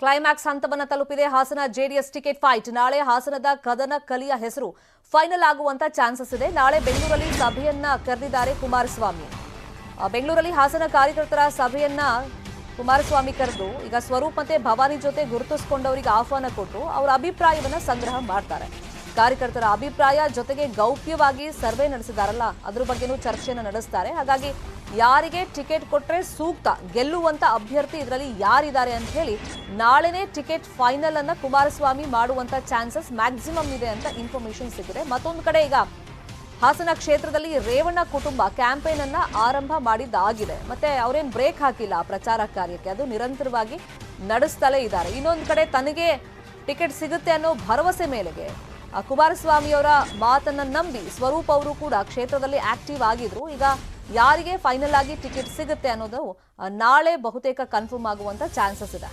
Climax ಹಂತವನ್ನು ತಲುಪಿದೆ. Hassan JDS ticket fight. ನಾಳೆ ಹಾಸನದ ಕದನ ಕಲಿಯ ಹೆಸರು ಫೈನಲ್ ಆಗುವಂತ ಚಾನ್ಸಸ್ ಇದೆ. ನಾಳೆ ಬೆಂಗಳೂರಲ್ಲಿ ಸಭೆಯನ್ನ ಕರೆದಿದ್ದಾರೆ ಕುಮಾರಸ್ವಾಮಿ. ಬೆಂಗಳೂರಲ್ಲಿ ಹಾಸನ ಕಾರ್ಯಕರ್ತರ ಸಭೆಯನ್ನ ಕುಮಾರಸ್ವಾಮಿ ಕರೆದು, ಈಗ ಸ್ವರೂಪ್ ಮತ್ತೆ ಭವಾನಿ ಜೊತೆ ಗುರುತಿಸಿಕೊಂಡವರಿಗೆ ಆಹ್ವಾನ ಕೊಟ್ಟು ಅವರ ಅಭಿಪ್ರಾಯವನ್ನ ಸಂಗ್ರಹ ಮಾಡ್ತಾರೆ. ಕಾರ್ಯಕರ್ತರ ಅಭಿಪ್ರಾಯ ಜೊತೆಗೆ ಗೌಪ್ಯವಾಗಿ ಸರ್ವೆ ನಡೆಸಿದಾರಲ್ಲ, ಅದ್ರ ಬಗ್ಗೆನೂ ಚರ್ಚೆಯನ್ನು ನಡೆಸ್ತಾರೆ. ಹಾಗಾಗಿ ಯಾರಿಗೆ ಟಿಕೆಟ್ ಕೊಟ್ಟರೆ ಸೂಕ್ತ ಗೆಲ್ಲುವಂತ ಅಭ್ಯರ್ಥಿ ಇದರಲ್ಲಿ ಯಾರಿದ್ದಾರೆ ಅಂತ ಹೇಳಿ ನಾಳೆನೇ ಟಿಕೆಟ್ ಫೈನಲ್ ಅನ್ನ ಕುಮಾರಸ್ವಾಮಿ ಮಾಡುವಂತ ಚಾನ್ಸಸ್ ಮ್ಯಾಕ್ಸಿಮಮ್ ಇದೆ ಅಂತ ಇನ್ಫಾರ್ಮೇಶನ್ ಸಿಕ್ಕಿದೆ. ಮತ್ತೊಂದು ಕಡೆ ಈಗ ಹಾಸನ ಕ್ಷೇತ್ರದಲ್ಲಿ ರೇವಣ್ಣ ಕುಟುಂಬ ಕ್ಯಾಂಪೇನ್ ಅನ್ನ ಆರಂಭ ಮಾಡಿದ್ದಾಗಿದೆ. ಮತ್ತೆ ಅವರೇನ್ ಬ್ರೇಕ್ ಹಾಕಿಲ್ಲ ಪ್ರಚಾರ ಕಾರ್ಯಕ್ಕೆ, ಅದು ನಿರಂತರವಾಗಿ ನಡೆಸ್ತಲೇ ಇದ್ದಾರೆ. ಇನ್ನೊಂದು ಕಡೆ ತನಗೆ ಟಿಕೆಟ್ ಸಿಗುತ್ತೆ ಅನ್ನೋ ಭರವಸೆ ಮೇಲೆಗೆ ಕುಮಾರಸ್ವಾಮಿಯವರ ಮಾತನ್ನ ನಂಬಿ ಸ್ವರೂಪ್ ಅವರು ಕೂಡ ಕ್ಷೇತ್ರದಲ್ಲಿ ಆಕ್ಟಿವ್ ಆಗಿದ್ರು. ಈಗ ಯಾರಿಗೆ ಫೈನಲ್ ಆಗಿ ಟಿಕೆಟ್ ಸಿಗುತ್ತೆ ಅನ್ನೋದು ನಾಳೆ ಬಹುತೇಕ ಕನ್ಫರ್ಮ್ ಆಗುವಂತ ಚಾನ್ಸಸ್ ಇದೆ.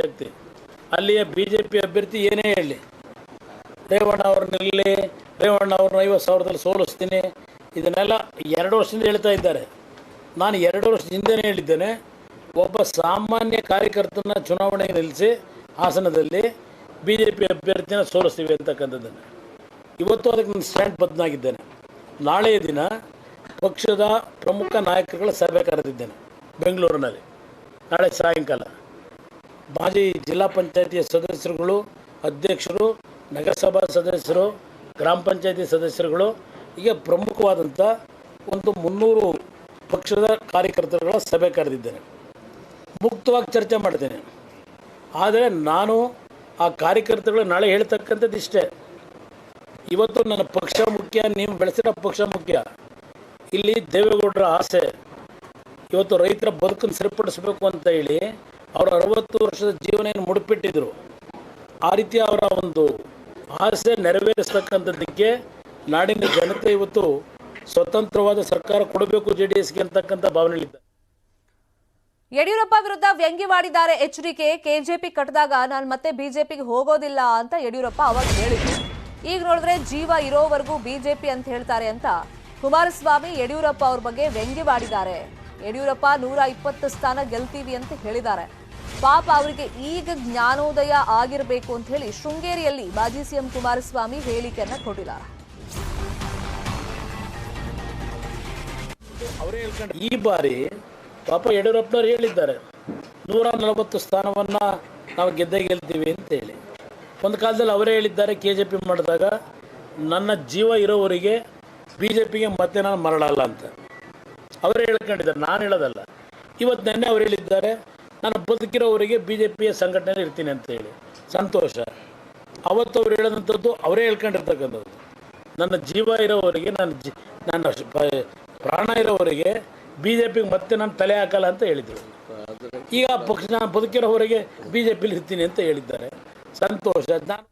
ಶಕ್ತಿ. ಅಲ್ಲಿಯ ಬಿಜೆಪಿ ಅಭ್ಯರ್ಥಿ ಏನೇ ಹೇಳಲಿ ರೇವಣ್ಣ ನಿಲ್ಲಿ ರೇವಣ್ಣ ಅವ್ರನ್ನ ಐವತ್ತು ಸಾವಿರದಲ್ಲಿ ಸೋಲಿಸ್ತೀನಿ. ಇದನ್ನೆಲ್ಲ ಎರಡು ವರ್ಷದಿಂದ ಹೇಳ್ತಾ ಇದ್ದಾರೆ. ನಾನು ಎರಡು ವರ್ಷದ ಹಿಂದೆನೇ ಹೇಳಿದ್ದೇನೆ, ಒಬ್ಬ ಸಾಮಾನ್ಯ ಕಾರ್ಯಕರ್ತನ ಚುನಾವಣೆ ನಿಲ್ಲಿಸಿ, ಹಾಸನದಲ್ಲಿ ಬಿ ಜೆ ಪಿ ಅಭ್ಯರ್ಥಿನ ಸೋಲಿಸ್ತೀವಿ ಅಂತಕ್ಕಂಥದ್ದನ್ನು. ಇವತ್ತು ಅದಕ್ಕೆ ನಾನು ಸ್ಟ್ಯಾಂಡ್ ಬದಲಾಗಿದ್ದೇನೆ ನಾಳೆಯ ದಿನ ಪಕ್ಷದ ಪ್ರಮುಖ ನಾಯಕರುಗಳ ಸಭೆ ಕರೆದಿದ್ದೇನೆ ಬೆಂಗಳೂರಿನಲ್ಲಿ. ನಾಳೆ ಸಾಯಂಕಾಲ. ಮಾಜಿ ಜಿಲ್ಲಾ ಪಂಚಾಯತಿಯ ಸದಸ್ಯರುಗಳು, ಅಧ್ಯಕ್ಷರು, ನಗರಸಭಾ ಸದಸ್ಯರು, ಗ್ರಾಮ ಪಂಚಾಯತಿ ಸದಸ್ಯರುಗಳು, ಹೀಗೆ ಪ್ರಮುಖವಾದಂಥ ಒಂದು ಮುನ್ನೂರು ಪಕ್ಷದ ಕಾರ್ಯಕರ್ತರುಗಳ ಸಭೆ ಕರೆದಿದ್ದೇನೆ. ಮುಕ್ತವಾಗಿ ಚರ್ಚೆ ಮಾಡ್ತೇನೆ. ಆದರೆ ನಾನು ಆ ಕಾರ್ಯಕರ್ತರುಗಳು ನಾಳೆ ಹೇಳ್ತಕ್ಕಂಥದ್ದು ಇಷ್ಟೇ ಇವತ್ತು ನನ್ನ ಪಕ್ಷ ಮುಖ್ಯ, ನೀವು ಬೆಳೆಸಿರೋ ಪಕ್ಷ ಮುಖ್ಯ. ಇಲ್ಲಿ ದೇವೇಗೌಡರ ಆಸೆ. ಇವತ್ತು ರೈತರ ಬದುಕನ್ನು ಸರಿಪಡಿಸಬೇಕು ಅಂತ ಹೇಳಿ ಅವರು ಅರವತ್ತು ವರ್ಷದ ಜೀವನ ಏನು ಮುಡಿಪಿಟ್ಟಿದ್ರು. ಆ ರೀತಿ ಅವರ ಒಂದು ಆಸೆ ನೆರವೇರಿಸ್ತಕ್ಕಂಥದ್ದಕ್ಕೆ ನಾಡಿನ ಜನತೆ ಇವತ್ತು ಸ್ವತಂತ್ರವಾದ ಸರ್ಕಾರ ಕೊಡಬೇಕು ಜೆ ಡಿ ಎಸ್ಗೆ ಅಂತಕ್ಕಂಥ ಭಾವನೆ ಯಡಿಯೂರಪ್ಪ ವಿರುದ್ಧ ವ್ಯಂಗ್ಯವಾಡಿದ್ದಾರೆ ಎಚ್ಡಿಕೆ ಕೆಜೆಪಿ ಕಟ್ಟಿದಾಗ ನಾನು ಮತ್ತೆ ಬಿಜೆಪಿಗೆ ಹೋಗೋದಿಲ್ಲ ಅಂತ ಯಡಿಯೂರಪ್ಪ ಅವಾಗ ಹೇಳಿದ್ರು. ಈಗ ನೋಡಿದ್ರೆ ಜೀವ ಇರೋವರೆಗೂ ಬಿಜೆಪಿ ಅಂತ ಹೇಳ್ತಾರೆ ಅಂತ ಕುಮಾರಸ್ವಾಮಿ ಯಡಿಯೂರಪ್ಪ ಅವ್ರ ಬಗ್ಗೆ ವ್ಯಂಗ್ಯವಾಡಿದ್ದಾರೆ ಯಡಿಯೂರಪ್ಪ ನೂರ ಇಪ್ಪತ್ತು ಸ್ಥಾನ ಗೆಲ್ತೀವಿ ಅಂತ ಹೇಳಿದ್ದಾರೆ. ಪಾಪ ಅವರಿಗೆ ಈಗ ಜ್ಞಾನೋದಯ ಆಗಿರಬೇಕು ಅಂತ ಹೇಳಿ ಶೃಂಗೇರಿಯಲ್ಲಿ ಮಾಜಿ ಸಿಎಂ ಕುಮಾರಸ್ವಾಮಿ ಹೇಳಿಕೆಯನ್ನ ಕೊಟ್ಟಿದ್ದಾರೆ. ಈ ಬಾರಿ ಪಾಪ ಯಡಿಯೂರಪ್ಪನವ್ರು ಹೇಳಿದ್ದಾರೆ. ನೂರ ನಲವತ್ತು ಸ್ಥಾನವನ್ನ ನಾವು ಗೆದ್ದೇ ಗೆಲ್ತೀವಿ ಅಂತೇಳಿ ಒಂದು ಕಾಲದಲ್ಲಿ ಅವರೇ ಹೇಳಿದ್ದಾರೆ ಕೆ ಜೆ ಪಿ ಮಾಡಿದಾಗ ನನ್ನ ಜೀವ ಇರೋವರಿಗೆ ಬಿ ಜೆ ಪಿಗೆ ಮತ್ತೆ ನಾನು ಮರಳಲ್ಲ ಅಂತ. ಅವರೇ ಹೇಳ್ಕೊಂಡಿದ್ದಾರೆ, ನಾನು ಹೇಳೋದಲ್ಲ. ಇವತ್ತು ನೆನ್ನೆ ಅವ್ರು ಹೇಳಿದ್ದಾರೆ, ನಾನು ಬದುಕಿರೋವರಿಗೆ ಬಿ ಜೆ ಪಿಯ ಸಂಘಟನೆಯಲ್ಲಿ ಇರ್ತೀನಿ ಅಂತ ಹೇಳಿ. ಸಂತೋಷ. ಅವತ್ತು ಅವ್ರು ಹೇಳಿದಂಥದ್ದು ಅವರೇ ಹೇಳ್ಕೊಂಡಿರ್ತಕ್ಕಂಥದ್ದು. ನನ್ನ ಜೀವ ಇರೋವರಿಗೆ ನಾನು ಜಿ, ನನ್ನ ಪ್ರಾಣ ಇರೋವರಿಗೆ ಬಿ ಜೆ ಪಿಗೆ ಮತ್ತೆ ನಾನು ತಲೆ ಹಾಕಲ್ಲ ಅಂತ ಹೇಳಿದರು. ಈಗ ಪಕ್ಷ, ನಾನು ಬದುಕಿರೋವರೆಗೆ ಬಿ ಜೆ ಪಿಲಿ ಇರ್ತೀನಿ ಅಂತ ಹೇಳಿದ್ದಾರೆ. ಸಂತೋಷ ನಾನು